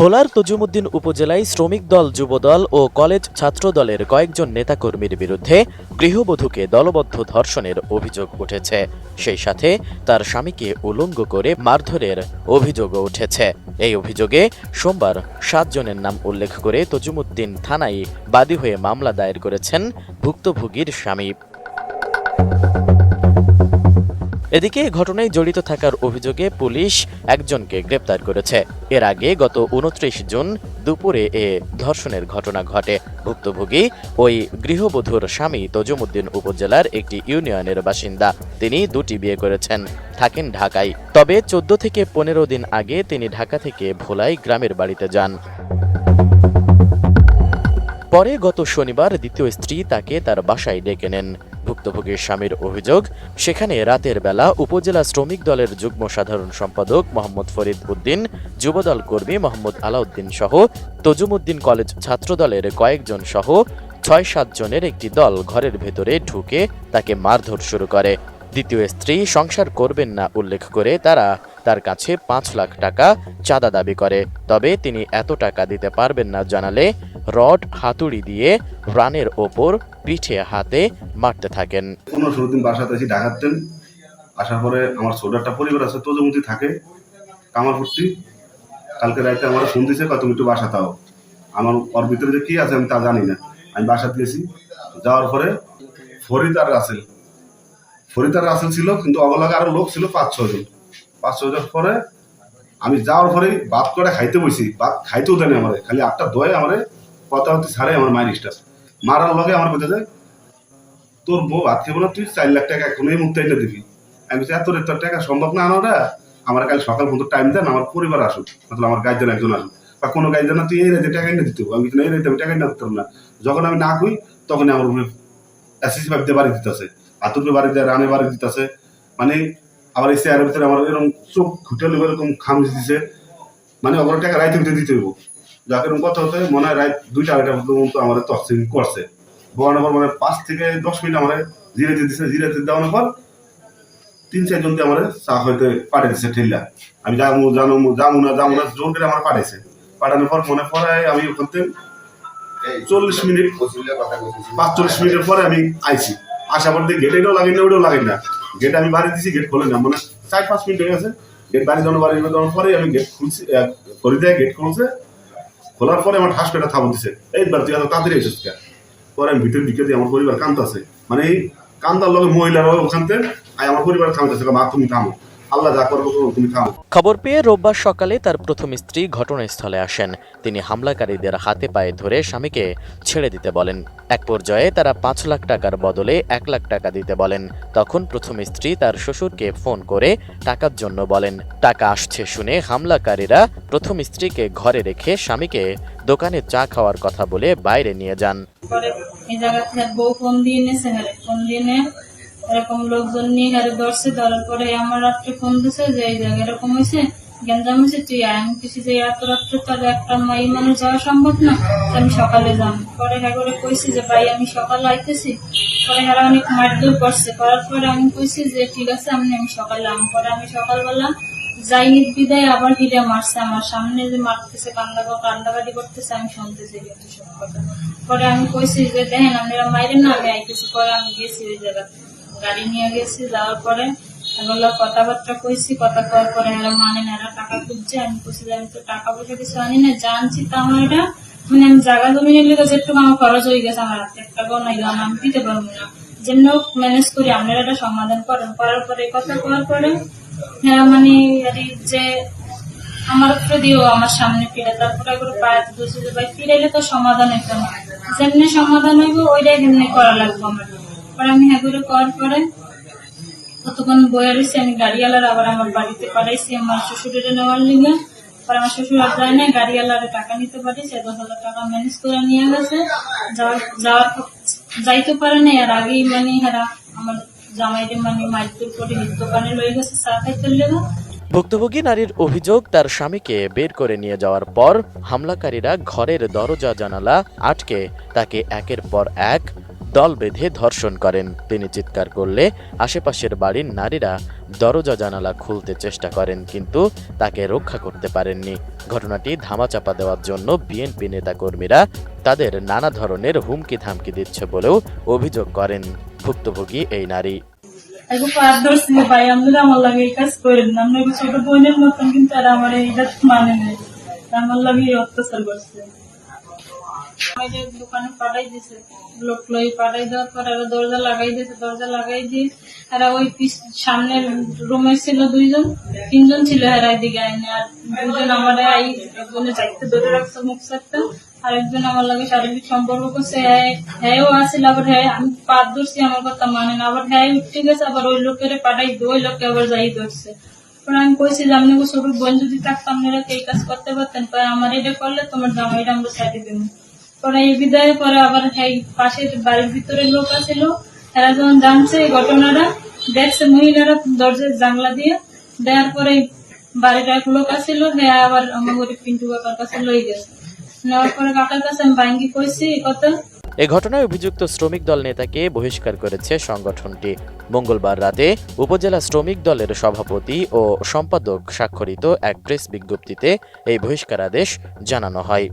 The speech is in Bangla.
ভোলার তজুমুদ্দিন উপজেলায় শ্রমিক দল, যুবদল ও কলেজ ছাত্র দলের কয়েকজন নেতাকর্মীর বিরুদ্ধে গৃহবধূকে দলবদ্ধ ধর্ষণের অভিযোগ উঠেছে। সেই সাথে তার স্বামীকে উলঙ্গ করে মারধরের অভিযোগও উঠেছে। এই অভিযোগে সোমবার সাতজনের নাম উল্লেখ করে তজুমুদ্দিন থানায় বাদী হয়ে মামলা দায়ের করেছেন ভুক্তভোগীর স্বামী। এদিকে ঘটনায় জড়িত থাকার অভিযোগে পুলিশ একজনকে গ্রেপ্তার করেছে। এর আগে গত উনত্রিশ জুন দুপুরে এ ধর্ষণের ঘটনা ঘটে। ভুক্তভোগী ওই গৃহবধূর স্বামী তজুমুদ্দিন উপজেলার একটি ইউনিয়নের বাসিন্দা। তিনি দুটি বিয়ে করেছেন। থাকেন ঢাকায়। তবে চোদ্দ থেকে পনেরো দিন আগে তিনি ঢাকা থেকে ভোলাই গ্রামের বাড়িতে যান। পরে গত শনিবার দ্বিতীয় স্ত্রী তাকে তার বাসায় ডেকে নেন। ভুক্তভোগীর স্বামীর অভিযোগ, সেখানে রাতের বেলা উপজেলা শ্রমিক দলের যুগ্ম সাধারণ সম্পাদক মোহাম্মদ ফরিদ উদ্দিন, যুবদল কর্মী মোহাম্মদ আলাউদ্দিন সহ তজুমুদ্দিন কলেজ ছাত্রদলের কয়েকজন সহ ছয় সাতজনের একটি দল ঘরের ভেতরে ঢুকে তাকে মারধর শুরু করে। দ্বিতীয় স্ত্রী সংসার করবেন না উল্লেখ করে তারা তার কাছে পাঁচ লাখ টাকা চাঁদা দাবি করে। তবে তিনি এত টাকা দিতে পারবেন না জানালে রড হাতুড়ি দিয়ে রানের ওপর পিঠে হাতে মারতে থাকেন। পনেরো ষোলো দিন বাসাতে এসে ঢাকাতেন আসার পরে আমার একটা পরিবার আছে, তোজমতি থাকে কামারপুরটি কালকে রাতে আমার ফোন দিয়েছে কত একটু বাসা তাও আমার ওর ভিতরে যে কি আছে আমি তা জানি না। আমি বাসা দিয়েছি। যাওয়ার পরে ফরিদ আর রাসেল। ফরিদ আর রাসেল ছিল, কিন্তু অবলাগে আরও লোক ছিল পাঁচ ছজন পাঁচ ছজন পরে আমি যাওয়ার পরেই ভাত করে খাইতে বসি ভাত খাইতেও দেয়নি আমার, খালি আটটা দয়ে আমার কথা হতে ছাড়ে আমার মায়ের স্টাফ মারার লগে আমার কথা যায় তোর বউ ভাত না তুই, চার লাখ টাকা এখনই মুক্ত এনে দিবি। আমি এত রে, তোর টাকা সম্ভব না আনাটা? আমার কাল সকাল পর্যন্ত টাইম দেন, আমার পরিবার আসুক, অথবা আমার গাইজেন একজন আসুক। বা কোনো গাইজেন না, তুই এই রেতে টাকা এনে দিতে আমি এই রেতে আমি টাকা এনে দিতাম না। যখন আমি না কই তখন আমার উপরে অ্যাসিস ভাবতে বাড়ি দিতেছে। আতুপে বাড়ি দেয় রানে বাড়ি দিতেছে। মানে আবার এই চেয়ারের ভিতরে আমার এরকম চোখ খুঁটালে এরকম খামচ দিছে। মানে ওগুলো টাকা রাইতে ভিতরে দিতে হইব। যাকে এরকম কথা হতে মনে হয় রাত দুইটা আড়াইটা পর্যন্ত আমার তফসিল করছে। বলানোর পর মানে পাঁচ থেকে দশ মিনিট আমার জিরাতে দিছে। জিরাতে দেওয়ানোর পর তিন চারজন দিয়ে আমার চা হইতে পাঠিয়ে দিছে ঠেল্লা আমি যাব জানো যাব না যাব না জোর করে আমার পাঠাইছে। পাঠানোর পর মনে পড়ে আমি ওখান থেকে চল্লিশ মিনিট পাঁচচল্লিশ মিনিটের পরে আমি আইছি। আসা পর গেট এটাও লাগেন না ওটাও লাগেন। না গেট আমি বাড়ি দিছি গেট খোলে না। মানে চার পাঁচ মিনিট হয়ে গেছে। গেট বাড়ি যাওয়ানো বাড়ি যাওয়ার পরে আমি গেট খুলছি করে দেয় গেট খুলছে। খোলার পরে আমার ঠাস পেটা থামন দিছে। এইবার তুই এত তাড়াতাড়ি এসেছিস কেন? পরে আমি ভিতরে ঢুকে দিয়ে আমার পরিবার কান্দাছে। মানে এই কান্দার লগে মহিলারা ওখান থেকে আমার পরিবার থামতেছে মা, তুমি থামো। আল্লাহ যা করব তুমি থামো। খবর পেয়ে রোববার সকালে তার প্রথম স্ত্রী ঘটনাস্থলে আসেন। তিনি হামলাকারীদের হাতে পায়ে ধরে স্বামীকে ছেড়ে দিতে বলেন। এক পর্যায়ে তারা পাঁচ লাখ টাকার বদলে এক লাখ টাকা দিতে বলেন। তখন প্রথম স্ত্রী তার শ্বশুরকে ফোন করে টাকার জন্য বলেন। টাকা আসছে শুনে হামলাকারীরা প্রথম স্ত্রীকে ঘরে রেখে স্বামীকে দোকানে চা খাওয়ার কথা বলে বাইরে নিয়ে যান। এরকম লোকজন নিয়ে হারে ধরছে, ধরার পরে আমার রাত্রে ফোন দিছে যে এই জায়গা এরকম হয়েছে গেঞ্জাম হয়েছে, তুই আয় আমি কিছু যে এত রাত্রে তার একটা মাই মানুষ যাওয়া সম্ভব না আমি সকালে যাম। পরে হ্যাঁ করে কইছি যে, ভাই, আমি সকালে আইতেছি। পরে হ্যাঁ অনেক মারধর করছে। করার পরে আমি কইছি যে, ঠিক আছে, আমি আমি সকালে আম। পরে আমি সকালবেলা যাইনি বিদায় আবার হিরে মারছে আমার সামনে যে মারতেছে কান্দা কান্দাকাটি করতেছে, আমি শুনতেছি কিন্তু সব কথা। পরে আমি কইছি যে, দেখেন, আপনারা মাইরেন না, আমি আইতেছি। পরে আমি গেছি ওই জায়গা গাড়ি নিয়ে গেছি, যাওয়ার পরে কথাবার্তা কইছি, কথা কওয়ার পরে এরা মানে না এরা টাকা খুঁজছে, আমি যে আমি তো টাকা পয়সা কিছু আনি না জানছি তো আমার এটা মানে আমি জায়গা জমিনের লেগে যেটুকু আমার খরচ হয়ে গেছে আমার হাতে টাকাও নাই আমি দিতে পারব না। যেন ম্যানেজ করি, আপনারা এটা সমাধান করেন। করার পরে কথা করার পরে হ্যাঁ মানে যে আমার উপরে দিও, আমার সামনে ফিরে তারপরে করে পায়ে যে, ভাই, ফিরাইলে তো সমাধান হইতো যেমনি সমাধান হইব, ওইটাই তেমনি করা লাগবে আমার। পরে আমি হ্যাঁ করে করার পরে ততক্ষণ বয়ে রয়েছি, আমি গাড়িওয়ালার আবার আমার বাড়িতে পাঠাইছি আমার শ্বশুরের নেওয়ার লিগে। পরে আমার শ্বশুর আর যায় না গাড়িওয়ালার টাকা নিতে পারিছে দশ হাজার টাকা ম্যানেজ করে নিয়ে গেছে। যাওয়ার যাইতে পারে না আর আগেই মানে হেরা আমার জামাইরে মানে মাইকের করে দোকানে লয়ে গেছে, চা খাইতে লেগে। ভুক্তভোগী নারীর অভিযোগ, তার স্বামীকে বের করে নিয়ে যাওয়ার পর হামলাকারীরা ঘরের দরজা জানালা আটকে তাকে একের পর এক দল বেঁধে ধর্ষণ করেন। তিনি চিৎকার করলে আশেপাশের বাড়ির নারীরা দরজা জানালা খুলতে চেষ্টা করেন, কিন্তু তাকে রক্ষা করতে পারেননি। ঘটনাটি ধামাচাপা দেওয়ার জন্য বিএনপি নেতাকর্মীরা তাদের নানা ধরনের হুমকি ধামকি দিচ্ছে বলেও অভিযোগ করেন ভুক্তভোগী এই নারী। আমার লাগে কাজ করেন আপনার ছোট বোনের মতন, কিন্তু আর আমার মানে নেই। আমার লাগে অত্যাচার করছে। তিনজন ছিল আইনে, আর দুজন আমার আই একজনে চাইতে ধরে মুখ আমার লাগে শারীরিক সম্পর্ক করছে হ্যাঁ আসিল আবার হ্যাঁ আমি পাত ধরছি আমার কথা মানে না, আবার হ্যাঁ উঠতে গেছে, আবার ওই লোকের পাঠাই দিয়ে ওই লোককে আবার যাই ধরছে। আমি কইছি যে, আপনি ছোট বোন যদি থাকতাম আপনারা এই কাজ করতে পারতেন? পরে আমার এটা করলে তোমার জামাইটা আমরা সাইডে দেবো। পরে আবার পাশের বাড়ির ভিতরে লোক এরা যখন জানছে ঘটনাটা, দেখছে মহিলারা দরজার জানলা দিয়ে, দেওয়ার পরে এক লোক আবার আমার গরিব পিন্টু কাকার কাছে লই গেছে। নেওয়ার পরে কাকার কাছে আমি ভাঙ্গি এ ঘটনায় অভিযুক্ত শ্রমিক দল নেতাকে বহিষ্কার করেছে সংগঠনটি। মঙ্গলবার রাতে উপজেলা শ্রমিক দলের সভাপতি ও সম্পাদক স্বাক্ষরিত এক প্রেস বিজ্ঞপ্তিতে এই বহিষ্কারাদেশ জানানো হয়।